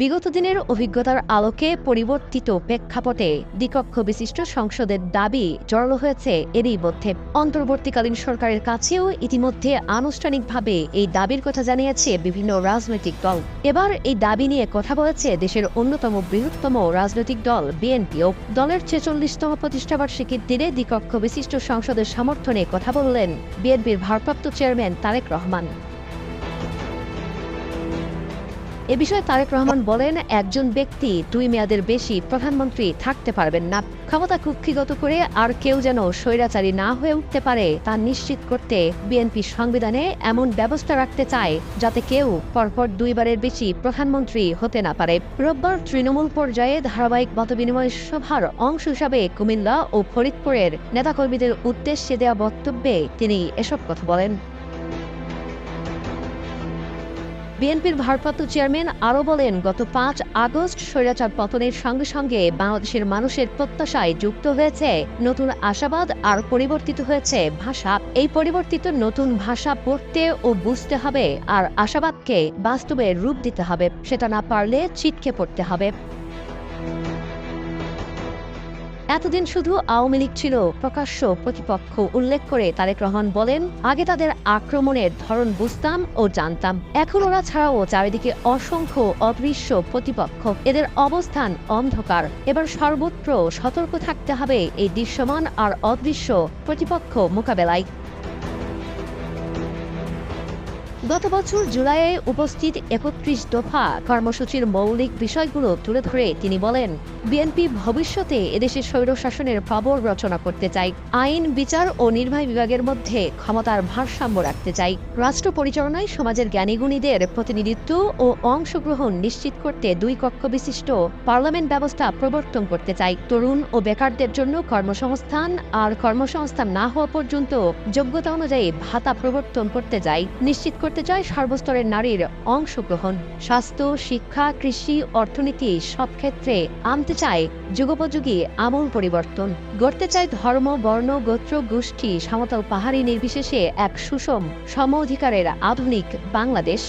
বিগত দিনের অভিজ্ঞতার আলোকে পরিবর্তিত প্রেক্ষাপটে দ্বিকক্ষ বিশিষ্ট সংসদের দাবি জড়ালো হয়েছে এরই মধ্যে। অন্তর্বর্তীকালীন সরকারের কাছেও ইতিমধ্যে আনুষ্ঠানিকভাবে এই দাবির কথা জানিয়েছে বিভিন্ন রাজনৈতিক দল। এবার এই দাবি নিয়ে কথা বলেছে দেশের অন্যতম বৃহত্তম রাজনৈতিক দল, বিএনপিও। দলের ছেচল্লিশতম প্রতিষ্ঠাবার্ষিকীর দিনে দ্বিকক্ষ বিশিষ্ট সংসদের সমর্থনে কথা বললেন বিএনপির ভারপ্রাপ্ত চেয়ারম্যান তারেক রহমান। এ বিষয়ে তারেক রহমান বলেন, একজন ব্যক্তি দুই মেয়াদের বেশি প্রধানমন্ত্রী থাকতে পারবেন না। ক্ষমতা কুক্ষিগত করে আর কেউ যেন স্বৈরাচারী না হয়ে উঠতে পারে তা নিশ্চিত করতে বিএনপি সংবিধানে এমন ব্যবস্থা রাখতে চায় যাতে কেউ পরপর দুইবারের বেশি প্রধানমন্ত্রী হতে না পারে। রোববার তৃণমূল পর্যায়ে ধারাবাহিক মতবিনিময় সভার অংশ হিসাবে কুমিল্লা ও ফরিদপুরের নেতাকর্মীদের উদ্দেশ্যে দেওয়া বক্তব্যে তিনি এসব কথা বলেন। বিএনপির ভারপ্রাপ্ত চেয়ারম্যান আরও বলেন, গত পাঁচ আগস্ট স্বৈরাচার পতনের সঙ্গে সঙ্গে বাংলাদেশের মানুষের প্রত্যাশায় যুক্ত হয়েছে নতুন আশাবাদ আর পরিবর্তিত হয়েছে ভাষা। এই পরিবর্তিত নতুন ভাষা পড়তে ও বুঝতে হবে আর আশাবাদকে বাস্তবে রূপ দিতে হবে। সেটা না পারলে চিটকে পড়তে হবে। এতদিন শুধু আওয়ামী লীগ ছিল প্রকাশ্য প্রতিপক্ষ উল্লেখ করে তারেক রহমান বলেন, আগে তাদের আক্রমণের ধরন বুঝতাম ও জানতাম। এখন ওরা ছাড়াও চারিদিকে অসংখ্য অদৃশ্য প্রতিপক্ষ। এদের অবস্থান অন্ধকার। এবার সর্বত্র সতর্ক থাকতে হবে এই দৃশ্যমান আর অদৃশ্য প্রতিপক্ষ মোকাবেলায়। গত বছর জুলাইয়ে উপস্থিত একত্রিশ দফা কর্মসূচির মৌলিক বিষয়গুলো তুলে ধরে তিনি বলেন, বিএনপি ভবিষ্যতে এদেশে স্বৈরশাসনের খবর রচনা করতে চাই, আইন, বিচার ও নির্বাহী বিভাগের মধ্যে ক্ষমতার ভারসাম্য রাখতে চাই, রাষ্ট্র পরিচালনায় সমাজের জ্ঞানীগুণীদের প্রতিনিধিত্ব ও অংশগ্রহণ নিশ্চিত করতে দুই কক্ষ বিশিষ্ট পার্লামেন্ট ব্যবস্থা প্রবর্তন করতে চাই, তরুণ ও বেকারদের জন্য কর্মসংস্থান আর কর্মসংস্থান না হওয়া পর্যন্ত যোগ্যতা অনুযায়ী ভাতা প্রবর্তন করতে চাই, নিশ্চিত করতে করতে চায় সর্বস্তরের নারীর অংশগ্রহণ। স্বাস্থ্য, শিক্ষা, কৃষি, অর্থনীতি সব ক্ষেত্রে আনতে চায় যুগোপযোগী আমূল পরিবর্তন। গড়তে চায় ধর্ম, বর্ণ, গোত্র, গোষ্ঠী, সমতা পাহাড়ি নির্বিশেষে এক সুষম সম অধিকারের আধুনিক বাংলাদেশ।